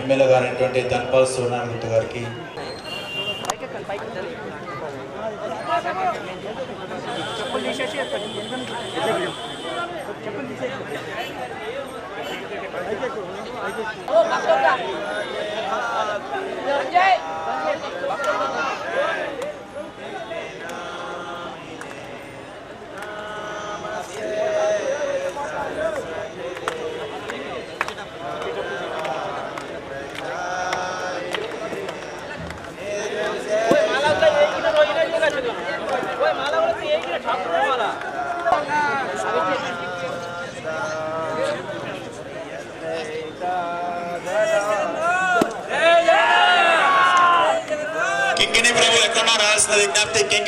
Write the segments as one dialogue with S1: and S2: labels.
S1: MLA గారైనటువంటి Dhanpal సోనాగుప్త గారికి.
S2: చెప్పండి. Aslında beklentide genç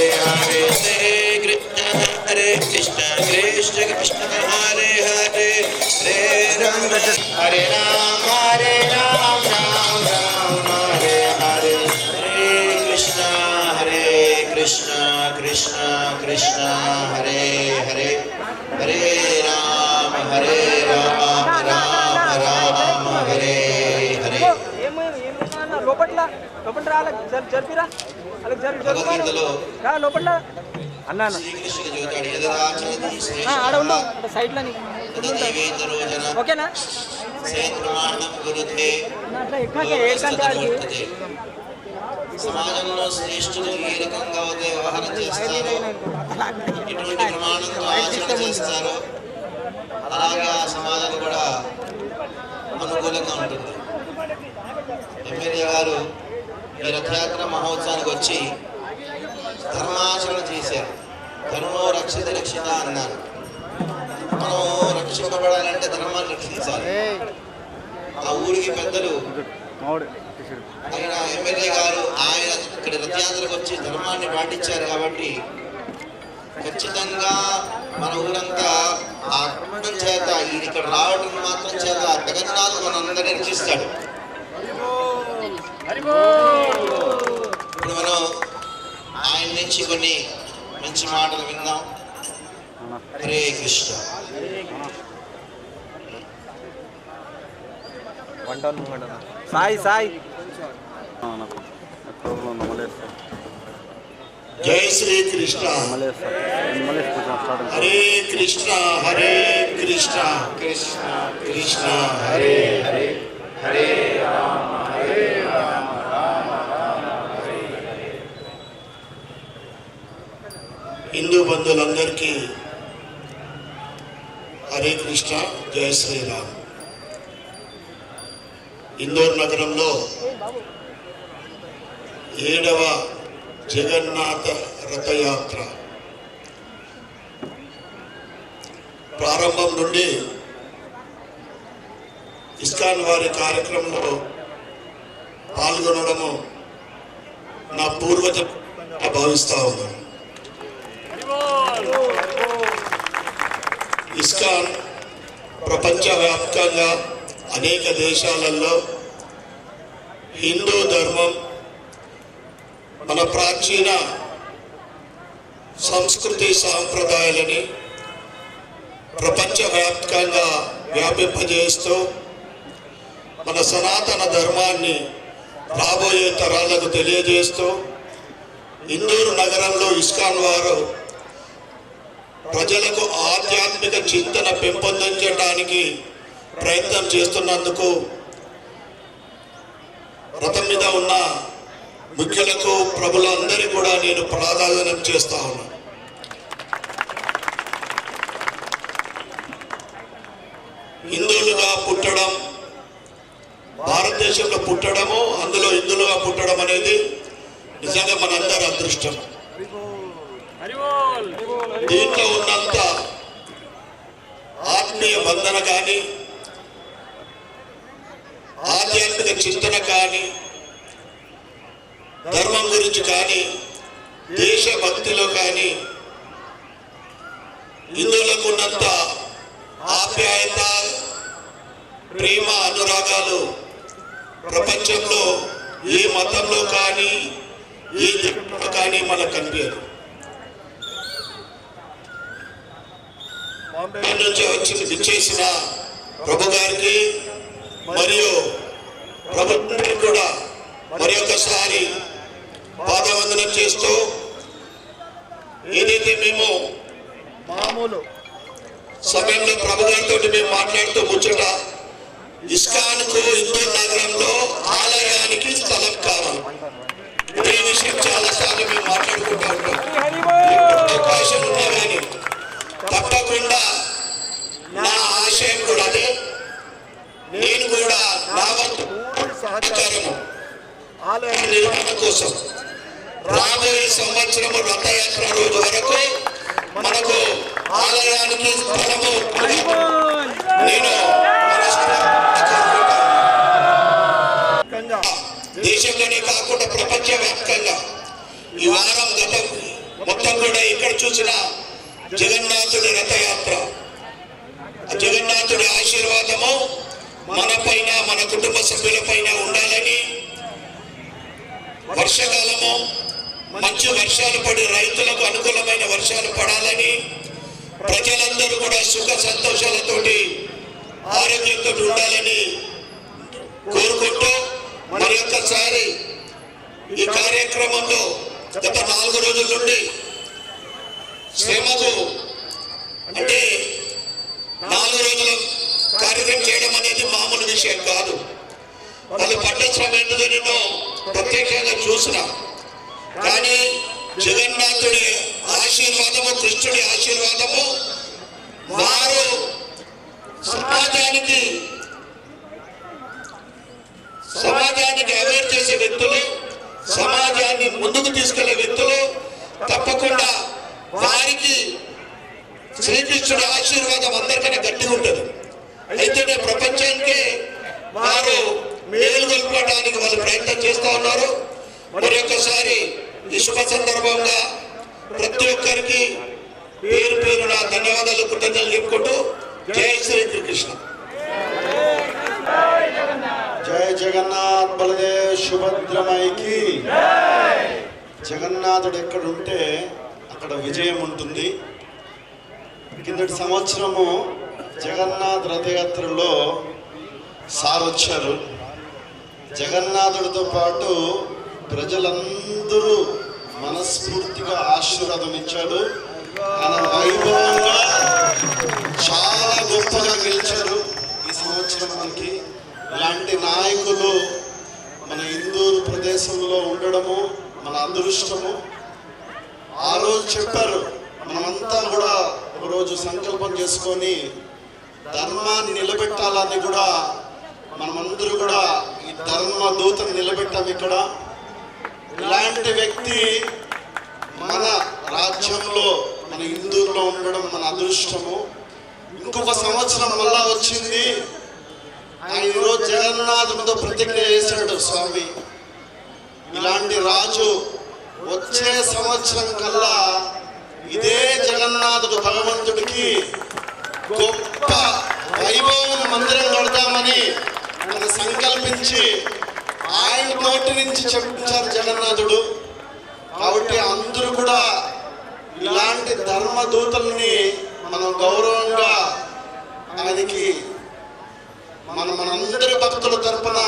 S2: Hare Hare Krishna Hare Hare Hare Hare
S3: లోపల రా జర జరిపిరా వాళ్ళకి జరి
S2: భగవద్గీతలో
S3: రా లోపల రా. అన్న ఆడ అక్కడ సైడ్లో ఓకేనా? అట్లా ఎక్కాక ఏడుకంటే ఆడికి.
S2: సమాజంలో శ్రేష్ఠులు ఏ రకంగా అయితే వ్యవహారం చేస్తారో ఎటువంటి ప్రమాణంతో ఆచరణ చేస్తారో అలాగే ఆ సమాజం కూడా అనుకూలంగా ఉంటుంది. ఎమ్మెల్యే గారు ఈ రథయాత్ర మహోత్సవానికి వచ్చి ధర్మాచరణ చేశారు. ధర్మో రక్షిత రక్షిత అన్నారు. మనం రక్షింపబడాలంటే ధర్మాన్ని రక్షించాలి. ఆ ఊరికి పెద్దలు ఆయన ఎమ్మెల్యే గారు ఆయన ఇక్కడ రథయాత్రకు వచ్చి ధర్మాన్ని పాటించారు కాబట్టి ఖచ్చితంగా మన ఊరంతా ఆ ధర్మం చేత ఇది ఇక్కడ రావడం మాత్రం చేత జగన్నాథ్ మనందరినీ రక్షిస్తాడు. ఇప్పుడు మనం ఆయన నుంచి కొన్ని మంచి మాటలు విందాం. హరే కృష్ణ.
S3: సాయి సాయి.
S4: జై శ్రీ కృష్ణ. హరే కృష్ణ హరే కృష్ణ. కృష్ణ కృష్ణ హరే హరే హరే రామ హరే రామ రామ రామ హరే హరే హిందూ బంధువులందరికీ హరే కృష్ణ జయ శ్రీరామ్. ఇందోర్ నగరంలో ఏడవ జగన్నాథ రథయాత్ర ప్రారంభం నుండి ఇస్కాన్ వారి కార్యక్రమంలో పాల్గొనడము నా పూర్వజ భావిస్తా ఉన్నాను. ఇస్కాన్ ప్రపంచవ్యాప్తంగా అనేక దేశాలలో హిందూ ధర్మం మన ప్రాచీన సంస్కృతి సాంప్రదాయాలని ప్రపంచవ్యాప్తంగా వ్యాపింపజేస్తూ మన సనాతన ధర్మాన్ని రాబోయే తరాలకు తెలియజేస్తూ ఇందూరు నగరంలో ఇస్కాన్ వారు ప్రజలకు ఆధ్యాత్మిక చింతన పెంపొందించడానికి ప్రయత్నం చేస్తున్నందుకు రథం మీద ఉన్న ముఖ్యులకు ప్రభులందరి కూడా నేను ప్రాధాన్యం చేస్తా ఉన్నాను హిందువులుగా పుట్టడం భారతదేశంలో పుట్టడము అందులో హిందువులుగా పుట్టడం అనేది నిజంగా మనందరి అదృష్టం. దీంట్లో ఉన్నంత ఆత్మీయ బంధన కానీ ఆధ్యాత్మిక చింతన కానీ ధర్మం గురించి కానీ దేశభక్తిలో కానీ హిందువులకు ఉన్నంత ఆప్యాయత ప్రేమ అనురాగాలు ప్రపంచంలో ఏ మతంలో కానీ ఏ జట్టులో కానీ మనకు కనిపించదు. నుంచి వచ్చి విచ్చేసిన ప్రభు గారికి మరియు ప్రభుత్వానికి కూడా మరి ఒకసారి పాదవందనం చేస్తూ ఏదైతే మేము
S3: మామూలు
S4: సమయంలో ప్రభు గారితో మేము మాట్లాడుతూ ముచ్చట ఇస్కాన్కు హిందూ పైన మన కుటుంబ సభ్యుల పైన ఉండాలని వర్షకాలము మంచి వర్షాలు పడి రైతులకు అనుకూలమైన వర్షాలు పడాలని ప్రజలందరూ కూడా సుఖ సంతోషాలతోటి ఆరోగ్యంతో ఉండాలని కోరుకుంటూ మరి ఒక్కసారి ఈ కార్యక్రమంలో గత నాలుగు రోజుల నుండి శ్రమకు అంటే నాలుగు రోజులు కార్యక్రమం చేయడం విషయం కాదు. వాళ్ళు పడ్డ ఎందుకు నేను ప్రత్యేకంగా చూసిన. కానీ జగన్నాథుడి ఆశీర్వాదము కృష్ణుడి ఆశీర్వాదము వారు సమాజానికి సమాజానికి అవేర్ చేసే వ్యక్తులు సమాజాన్ని ముందుకు తీసుకెళ్ళే వ్యక్తులు తప్పకుండా వారికి శ్రీకృష్ణుడి ఆశీర్వాదం అందరికన్నా గట్టిగా ఉంటుంది. అయితేనే ప్రపంచానికి వారు మేలు కొల్పడానికి వాళ్ళు ప్రయత్నం చేస్తూ ఉన్నారు. మరొకసారి ఈ శుభ సందర్భంగా ప్రతి ఒక్కరికి పేరు పేరు నా ధన్యవాదాలు కృతజ్ఞతలు చెప్పుకుంటూ జై శ్రీకృష్ణ.
S5: జయ జగన్నాథ్ బలదేవ్ సుభద్రమైకి జగన్నాథుడు ఎక్కడ ఉంటే అక్కడ విజయం ఉంటుంది. కిందటి సంవత్సరము జగన్నాథ్ రథయాత్రలో సార్ వచ్చారు జగన్నాథుడితో పాటు ప్రజలందరూ మనస్ఫూర్తిగా ఆశీర్వాదం ఇచ్చాడు. ఆయన వైభవంగా చాలా గొప్పగా గెలిచారు. ఈ సంవత్సరం మనకి ఇలాంటి నాయకులు మన ఇందూరు ప్రదేశంలో ఉండడము మన అదృష్టము. ఆ రోజు చెప్పారు మనమంతా కూడా ఒకరోజు సంకల్పం చేసుకొని ధర్మాన్ని నిలబెట్టాలని కూడా మనమందరూ కూడా ఈ ధర్మ దూతను నిలబెట్టాం ఇక్కడ. ఇలాంటి వ్యక్తి మన రాజ్యంలో మన ఇందూరులో ఉండడం మన అదృష్టము. ఇంకొక సంవత్సరం మళ్ళా వచ్చింది. ఆయన ఈరోజు జగన్నాథంతో ప్రతిజ్ఞ చేశాడు స్వామి. ఇలాంటి రాజు వచ్చే సంవత్సరం కల్లా ఇదే జగన్నాథుడు భగవంతుడికి గొప్ప వైభవం మందిరం కడతామని మనం సంకల్పించి ఆయన నోటి నుంచి చెప్పించారు జగన్నాథుడు. కాబట్టి అందరూ కూడా ఇలాంటి ధర్మదూతల్ని మనం గౌరవంగా ఆయనకి మన మనందరి భక్తుల తరపున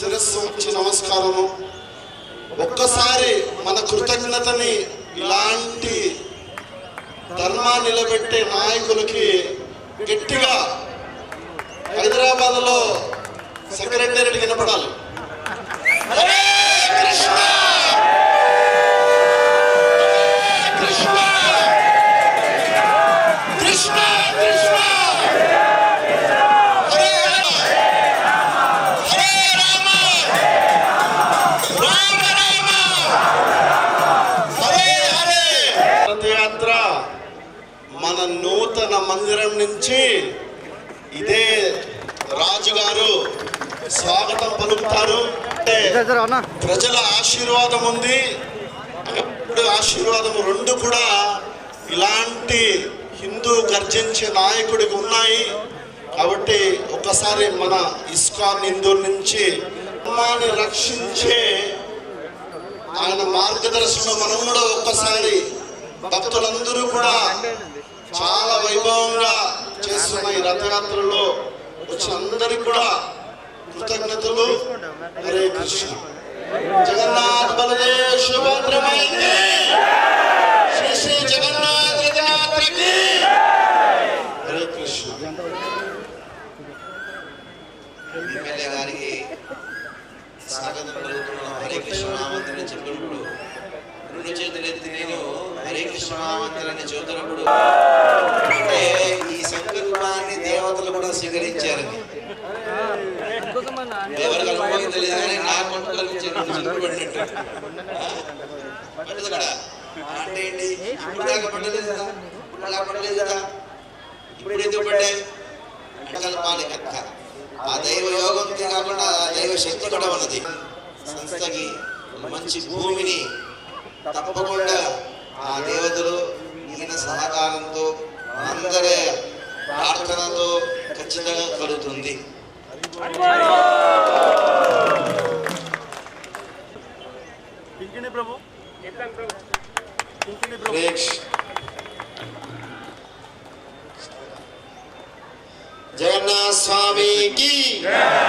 S5: శిరస్సు వచ్చి నమస్కారము. ఒక్కసారి మన కృతజ్ఞతని ఇలాంటి ధర్మాన్ని నిలబెట్టే నాయకులకి గట్టిగా హైదరాబాద్లో సెక్రటేరియట్ వినపడాలి ప్రజల ఆశీర్వాదం ఉంది. ఎప్పుడు ఆశీర్వాదం రెండు కూడా ఇలాంటి హిందూ గర్జించే నాయకుడికి ఉన్నాయి. కాబట్టి ఒకసారి మన ఇస్కాన్ హిందూ నుంచి ధర్మాన్ని రక్షించే ఆయన మార్గదర్శనం మనం కూడా ఒక్కసారి భక్తులందరూ కూడా చాలా వైభవంగా చేస్తున్న ఈ రథయాత్రలో వచ్చిన అందరికి కూడా కృతజ్ఞతలు. హరే కృష్ణ. జగన్నాథ్ బలదేవ్ శుభద్రమైంది శ్రీ శ్రీ జగన్నాథ్ రథయాత్రకి హరే కృష్ణ.
S2: ఎమ్మెల్యే గారికి స్వాగతం పలుకుతున్నాం హరే కృష్ణ మహామంత్రి చెప్పినప్పుడు రెండు చేతులు ఎత్తి నేను హరే కృష్ణ మహామంత్రి అని కానీ నా కొండల నుంచి రెండు చిక్కులు పడినట్టు పట్టదు కదా అంటే ఏంటి? ఇప్పుడు దాకా పట్టలేదు కదా ఇప్పుడు అలా పట్టలేదు కదా ఇప్పుడు ఎందుకు పడ్డాయి సంకల్పాలి కథ ఆ దైవ యోగంతో కాకుండా ఆ దైవ శక్తి కూడా ఉన్నది. సంస్థకి మంచి భూమిని తప్పకుండా ఆ దేవతలు ఈయన సహకారంతో అందరి ప్రార్థనతో ఖచ్చితంగా కలుగుతుంది.
S5: ప్రభు ఉంటుంది ప్రభు జగన్నాథ్
S6: స్వామికి జయ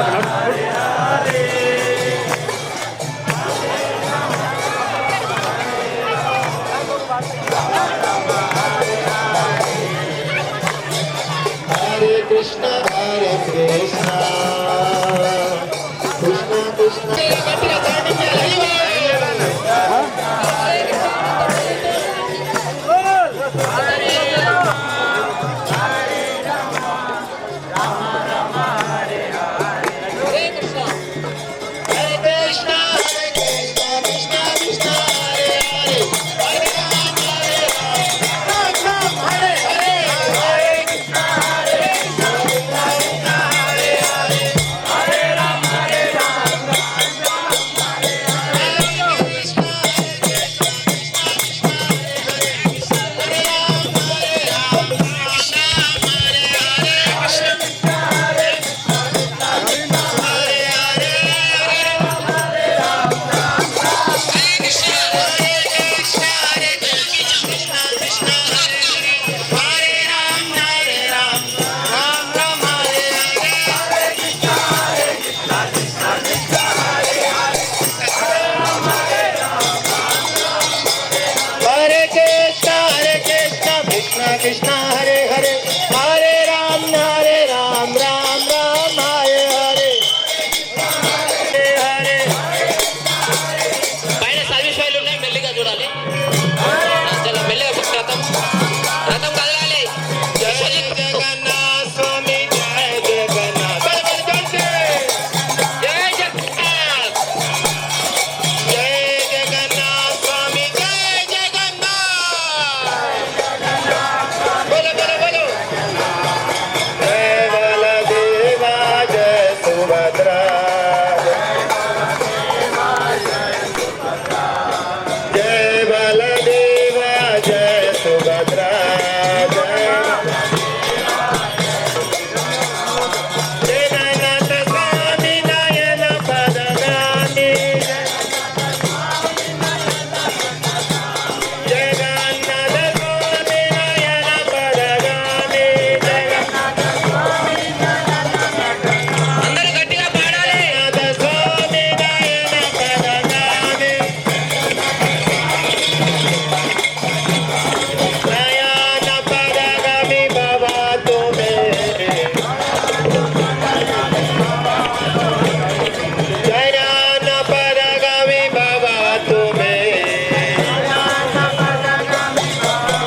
S6: แล้
S3: ว ハレハレ